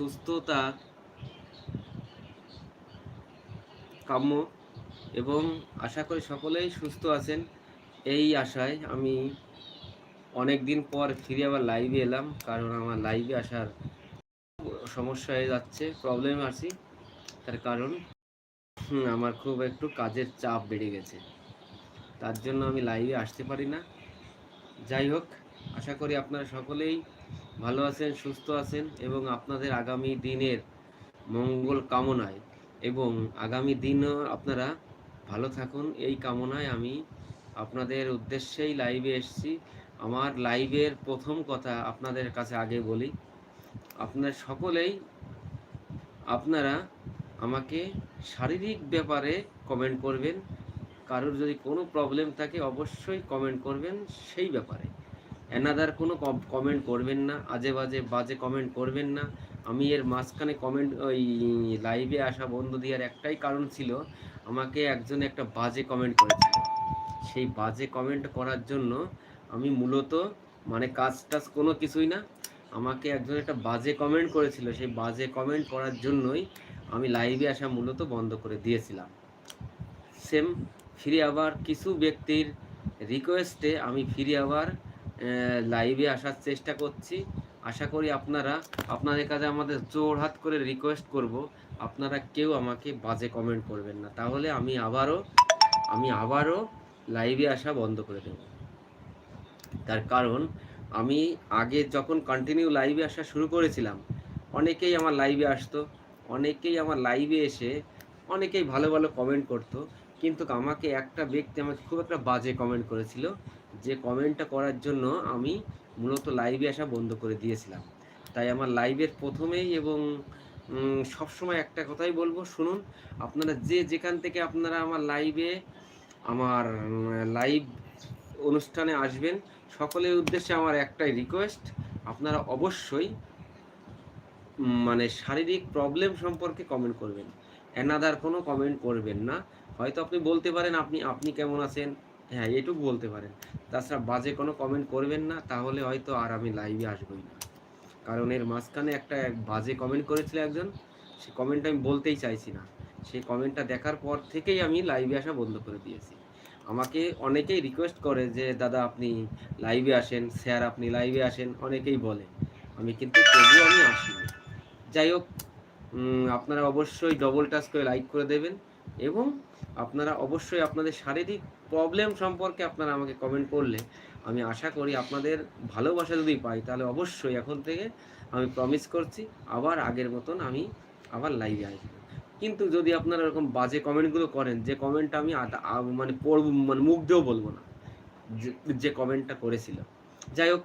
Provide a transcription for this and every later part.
সুস্থতা কাম্য এবং আশা করি সকলেই সুস্থ আছেন। এই আশায় আমি অনেক দিন পর ফিরে আবার লাইভে এলাম, কারণ আমার লাইভে আসার সমস্যা হয়ে যাচ্ছে প্রবলেম আছি। তার কারণ আমার খুব একটু কাজের চাপ বেড়ে গেছে। তার জন্য আমি লাইভে আসতে পারি না। যাই হোক, আশা করি আপনারা সকলেই ভালো আছেন, সুস্থ আছেন এবং আপনাদের আগামী দিনের মঙ্গল কামনায় এবং আগামী দিনও আপনারা ভালো থাকুন। এই কামনায় আমি আপনাদের উদ্দেশ্যেই লাইভে এসেছি। আমার লাইভের প্রথম কথা আপনাদের কাছে আগে বলি। আপনার সকলেই, আপনারা আমাকে শারীরিক ব্যাপারে কমেন্ট করবেন। কারোর যদি কোনো প্রবলেম থাকে অবশ্যই কমেন্ট করবেন সেই ব্যাপারে। অ্যানাদার কোনো কমেন্ট করবেন না, আজে বাজে বাজে কমেন্ট করবেন না। আমি এর মাঝখানে কমেন্ট ওই লাইভে আসা বন্ধ দেওয়ার একটাই কারণ ছিল, আমাকে একজন একটা বাজে কমেন্ট করেছিল সেই বাজে কমেন্ট করার জন্য আমি মূলত মানে কাজ টাজ কোনো কিছুই না, আমাকে একজন একটা বাজে কমেন্ট করেছিল। সেই বাজে কমেন্ট করার জন্যই আমি লাইভে আসা মূলত বন্ধ করে দিয়েছিলাম। সেম ফিরে আবার কিছু ব্যক্তির রিকোয়েস্টে আমি ফিরে আবার লাইভে আসার চেষ্টা করছি। আশা করি আপনারা, আপনাদের কাছে আমাদের জোর হাত করে রিকোয়েস্ট করব। আপনারা কেউ আমাকে বাজে কমেন্ট করবেন না। তাহলে আমি আবারও আমি আবারও লাইভে আসা বন্ধ করে দেব। তার কারণ, আমি আগে যখন কন্টিনিউ লাইভে আসা শুরু করেছিলাম, অনেকেই আমার লাইভে আসতো, অনেকেই আমার লাইভে এসে, অনেকেই ভালো ভালো কমেন্ট করতো। কিন্তু আমাকে একটা ব্যক্তি আমাকে খুব একটা বাজে কমেন্ট করেছিল। যে কমেন্টটা করার জন্য আমি মূলত লাইভে আসা বন্ধ করে দিয়েছিলাম। তাই আমার লাইভের প্রথমেই এবং সবসময় একটা কথাই বলব, শুনুন, আপনারা যে যেখান থেকে আপনারা আমার লাইভে আমার লাইভ অনুষ্ঠানে আসবেন, সকলের উদ্দেশ্যে আমার একটাই রিকোয়েস্ট আপনারা অবশ্যই মানে শারীরিক প্রবলেম সম্পর্কে কমেন্ট করবেন। অ্যানাদার কোনো কমেন্ট করবেন না। হয়তো আপনি বলতে পারেন, আপনি আপনি কেমন আছেন? হ্যাঁ এটুকু বলতে পারেন। তাছাড়া বাজে কোনো কমেন্ট করবেন না, তাহলে হয়তো আর আমি লাইভে আসবই না। কারণ এর মাঝখানে একটা এক বাজে কমেন্ট করেছিল একজন, সে কমেন্টটা আমি বলতেই চাইছি না। সেই কমেন্টটা দেখার পর থেকেই আমি লাইভে আসা বন্ধ করে দিয়েছি। আমাকে অনেকেই রিকোয়েস্ট করে যে, দাদা, আপনি লাইভে আসেন স্যার আপনি লাইভে আসেন। অনেকেই বলে। আমি কিন্তু তবুও আমি আসি যাই হোক আপনারা অবশ্যই ডবল টাচ করে লাইক করে দেবেন। এবং আপনারা অবশ্যই আপনাদের শারীরিক প্রবলেম সম্পর্কে আপনারা আমাকে কমেন্ট করলে আমি আশা করি আপনাদের ভালোবাসা যদি পাই, তাহলে অবশ্যই এখন থেকে আমি প্রমিস করছি আবার আগের মতন আমি আবার লাইভে আসব। কিন্তু যদি আপনারা এরকম বাজে কমেন্টগুলো করেন, যে কমেন্টটা আমি মানে পড়ব মানে মুখ দিয়েও বলব না, যে- কমেন্টটা করেছিল যাই হোক,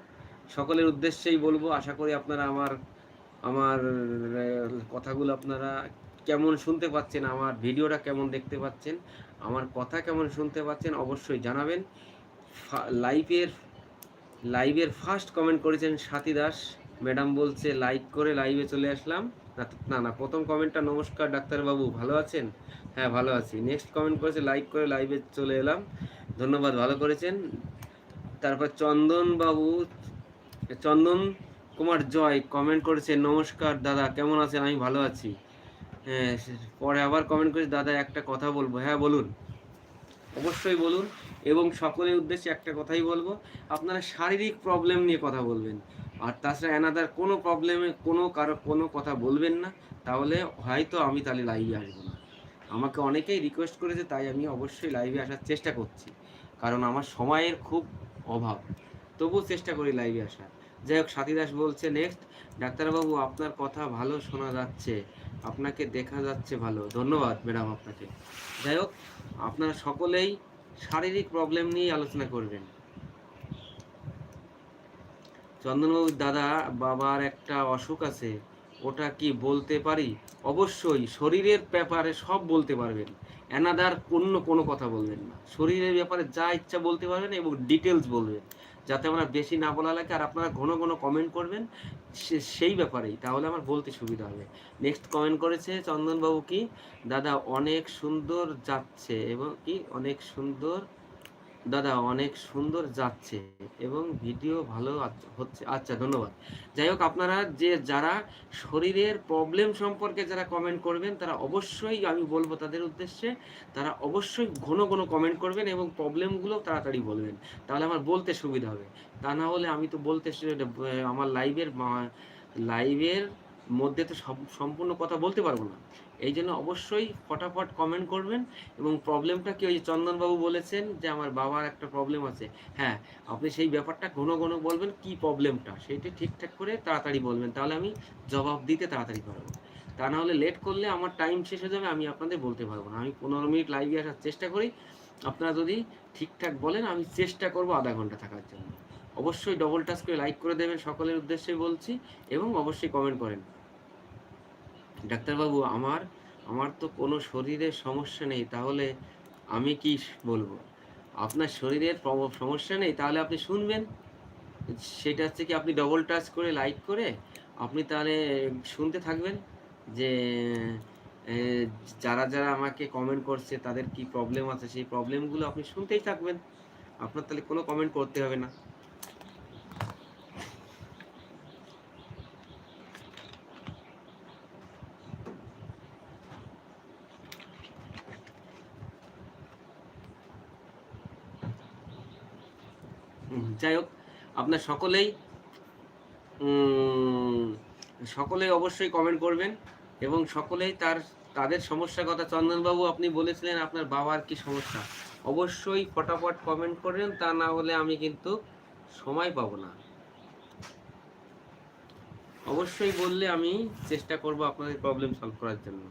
সকলের উদ্দেশ্যেই বলব, আশা করি আপনারা আমার আমার কথাগুলো আপনারা কেমন শুনতে পাচ্ছেন, আমার ভিডিওটা কেমন দেখতে পাচ্ছেন, আমার কথা কেমন শুনতে পাচ্ছেন অবশ্যই জানাবেন। লাইভের লাইভের ফার্স্ট কমেন্ট করেছেন সাথী দাস। ম্যাডাম বলছে লাইক করে লাইভে চলে আসলাম। না না প্রথম কমেন্টটা নমস্কার ডাক্তারবাবু ভালো আছেন? হ্যাঁ ভালো আছি। নেক্সট কমেন্ট করেছে লাইক করে লাইভে চলে এলাম। ধন্যবাদ, ভালো করেছেন। তারপর চন্দন বাবু, চন্দন কুমার জয় কমেন্ট করেছে, নমস্কার দাদা, কেমন আছেন? আমি ভালো আছি। পরে আবার কমেন্ট করেছে, দাদা, একটা কথা বলব। হ্যাঁ বলুন। অবশ্যই বলুন এবং সকলের উদ্দেশ্যে একটা কথাই বলব, আপনারা শারীরিক প্রবলেম নিয়ে কথা বলবেন। আর তাছাড়া এনাদার কোনো প্রবলেমে কোনো কারও, কোনো কথা বলবেন না, তাহলে হয়তো আমি তাহলে লাইভে আসব না। আমাকে অনেকেই রিকোয়েস্ট করেছে, তাই আমি অবশ্যই লাইভে আসার চেষ্টা করছি। কারণ আমার সময়ের খুব অভাব। তবুও চেষ্টা করি লাইভে আসার। যাই হোক, সাথী দাস বলছে নেক্সট ডাক্তারবাবু, আপনার কথা ভালো শোনা যাচ্ছে। আপনাকে দেখা যাচ্ছে ভালো। ধন্যবাদ ম্যাডাম আপনাকে। যাই হোক, আপনারা সকলেই শারীরিক প্রবলেম নিয়ে আলোচনা করবেন। চন্দনবাবুর দাদা, বাবার একটা অসুখ আছে, ওটা কি বলতে পারি? অবশ্যই, শরীরের ব্যাপারে সব বলতে পারবেন। অ্যানাদার অন্য কোনো কথা বলবেন না। শরীরের ব্যাপারে যা ইচ্ছা বলতে পারবেন এবং ডিটেলস বলবেন, যাতে আমরা বেশি না বলা লাগে আর আপনারা ঘন ঘন কমেন্ট করবেন সেই ব্যাপারেই। তাহলে আমার বলতে সুবিধা হবে। নেক্সট কমেন্ট করেছে চন্দনবাবু কি? দাদা, অনেক সুন্দর যাচ্ছে এবং কি? অনেক সুন্দর দাদা, অনেক সুন্দর যাচ্ছে এবং ভিডিও ভালো হচ্ছে আচ্ছা ধন্যবাদ। যাই হোক, আপনারা যে, যারা শরীরের প্রবলেম সম্পর্কে যারা কমেন্ট করবেন, তারা অবশ্যই, আমি বলব তাদের উদ্দেশ্যে, তারা অবশ্যই ঘন ঘন কমেন্ট করবেন এবং প্রবলেমগুলো তাড়াতাড়ি বলবেন। তাহলে আমার বলতে সুবিধা হবে। তা না হলে আমি তো বলতে আমার লাইভের লাইভের মধ্যে তো সব, সম্পূর্ণ কথা বলতে পারব না। এই জন্য অবশ্যই ফটাফট কমেন্ট করবেন এবং প্রবলেমটা কি ওই চন্দনবাবু বলেছেন যে আমার বাবার একটা প্রবলেম আছে। হ্যাঁ আপনি সেই ব্যাপারটা ঘন ঘন বলবেন কি প্রবলেমটা সেইটা ঠিকঠাক করে তাড়াতাড়ি বলবেন। তাহলে আমি জবাব দিতে তাড়াতাড়ি পারব। তা না হলে লেট করলে আমার টাইম শেষ হয়ে যাবে, আমি আপনাদের বলতে পারব না। আমি পনেরো মিনিট লাইভে আসার চেষ্টা করি। আপনারা যদি ঠিকঠাক বলেন, আমি চেষ্টা করব আধা ঘণ্টা থাকার জন্য। অবশ্যই ডবল টাচ করে লাইক করে দেবেন, সকলের উদ্দেশ্যে বলছি এবং অবশ্যই কমেন্ট করেন। ডাক্তারবাবু, আমার আমার তো কোনো শরীরের সমস্যা নেই, তাহলে আমি কি বলব? আপনার শরীরের সমস্যা নেই, তাহলে আপনি শুনবেন। সেটা হচ্ছে কি, আপনি ডবল টাচ করে লাইক করে, আপনি তাহলে শুনতে থাকবেন যে যারা যারা আমাকে কমেন্ট করছে, তাদের কি প্রবলেম আছে? সেই প্রবলেমগুলো আপনি শুনতেই থাকবেন। আপনার তাহলে কোনো কমেন্ট করতে হবে না। যাই হোক, আপনার সকলেই সকলেই অবশ্যই কমেন্ট করবেন এবং সকলেই তার, তাদের সমস্যার কথা চন্দনবাবু আপনি বলেছিলেন আপনার বাবার কি সমস্যা। অবশ্যই ফটাফট কমেন্ট করবেন, তা না হলে আমি কিন্তু সময় পাবো না। অবশ্যই বললে আমি চেষ্টা করব আপনাদের প্রবলেম সলভ করার জন্য।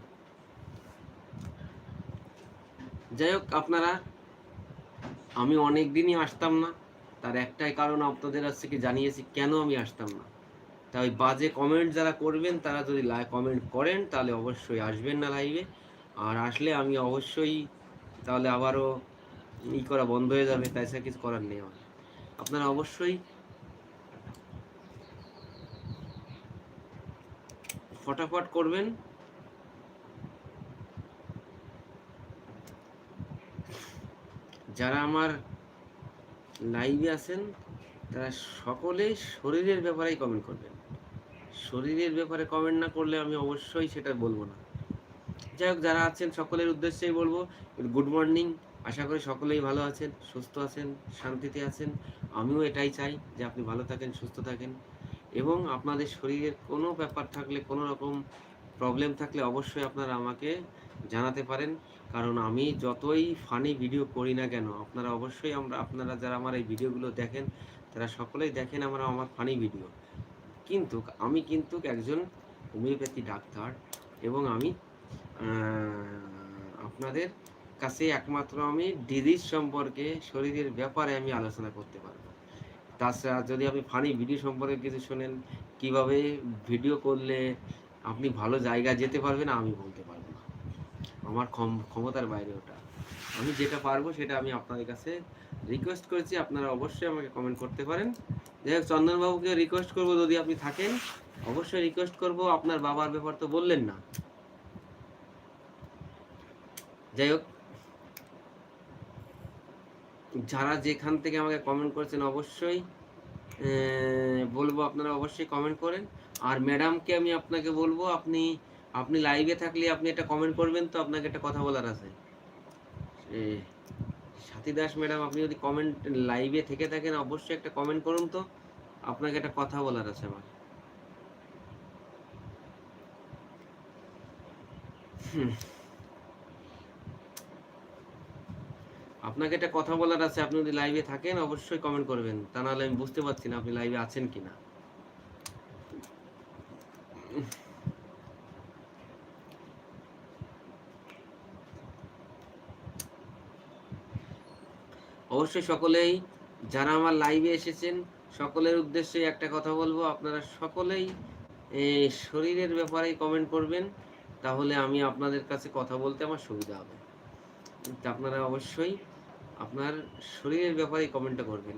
যাই হোক, আপনারা, আমি অনেক দিনই আসতাম না। তার একটাই কারণ আপনাদের কাছে কি জানিয়েছি, কেন আমি আসতাম না? তাই বাজে কমেন্ট যারা করবেন, তারা যদি লাইভ কমেন্ট করেন, তাহলে অবশ্যই আসবেন না লাইভে আর আসলে আমি অবশ্যই তাহলে আবারও ই করা বন্ধ হয়ে যাবে, তাই সে কিছু করার নেই আমার। আপনারা অবশ্যই ফটাফট করবেন। যারা আমার লাইভে আছেন, তারা সকলেই শরীরের ব্যাপারেই কমেন্ট করবেন। শরীরের ব্যাপারে কমেন্ট না করলে আমি অবশ্যই সেটা বলব না। যাই হোক, যারা আছেন সকলের উদ্দেশ্যেই বলব গুড মর্নিং আশা করি সকলেই ভালো আছেন, সুস্থ আছেন, শান্তিতে আছেন। আমিও এটাই চাই যে আপনি ভালো থাকেন, সুস্থ থাকেন। এবং আপনাদের শরীরের কোনো ব্যাপার থাকলে কোনো রকম প্রবলেম থাকলে অবশ্যই আপনারা আমাকে জানাতে পারেন। কারণ আমি যতই ফানি ভিডিও করি না কেন, আপনারা অবশ্যই আমরা, আপনারা যারা আমার এই ভিডিওগুলো দেখেন, তারা সকলেই দেখেন আমরা, আমার ফানি ভিডিও কিন্তু আমি কিন্তু একজন হোমিওপ্যাথি ডাক্তার এবং আমি আপনাদের কাছে একমাত্র আমি ডিজিজ সম্পর্কে, শরীরের ব্যাপারে আমি আলোচনা করতে পারব। তাছাড়া যদি আপনি ফানি ভিডিও সম্পর্কে কিছু শোনেন, কীভাবে ভিডিও করলে আপনি ভালো জায়গায় যেতে পারবেন, আমি বলতে পারব না। আমার ক্ষম- ক্ষমতার বাইরে ওটা। আমি যেটা পারব সেটা আমি আপনাদের কাছে রিকোয়েস্ট করেছি, আপনারা অবশ্যই আমাকে কমেন্ট করতে পারেন। যাই হোক, চন্দনবাবুকে রিকোয়েস্ট করব, যদি আপনি থাকেন, অবশ্যই রিকোয়েস্ট করব। আপনার বাবার ব্যাপার তো বললেন না। যাই হোক, যারা যেখান থেকে আমাকে কমেন্ট করেছেন, অবশ্যই বলব, আপনারা অবশ্যই কমেন্ট করেন। আর ম্যাডামকে আমি আপনাকে বলব, আপনি আপনি লাইভে থাকলে আপনি একটা কমেন্ট করবেন তো আপনাকে একটা কথা বলার আছে। সাথী দাস ম্যাডাম আপনি যদি কমেন্ট লাইভে থেকে থাকেন, অবশ্যই একটা কমেন্ট করুন তো। আপনাকে একটা কথা বলার আছে আমার। আপনাকে একটা কথা বলার আছে, আপনি যদি লাইভে থাকেন, অবশ্যই কমেন্ট করবেন। তা নাহলে আমি বুঝতে পারছি না আপনি লাইভে আছেন কিনা। অবশ্যই সকলেই যারা আমার লাইভে এসেছেন, সকলের উদ্দেশ্যে একটা কথা বলব। আপনারা সকলেই শরীরের ব্যাপারে কমেন্ট করবেন, তাহলে আমি আপনাদের কাছে কথা বলতে আমার সুবিধা হবে। আপনারা অবশ্যই আপনার শরীরের ব্যাপারে কমেন্টটা করবেন।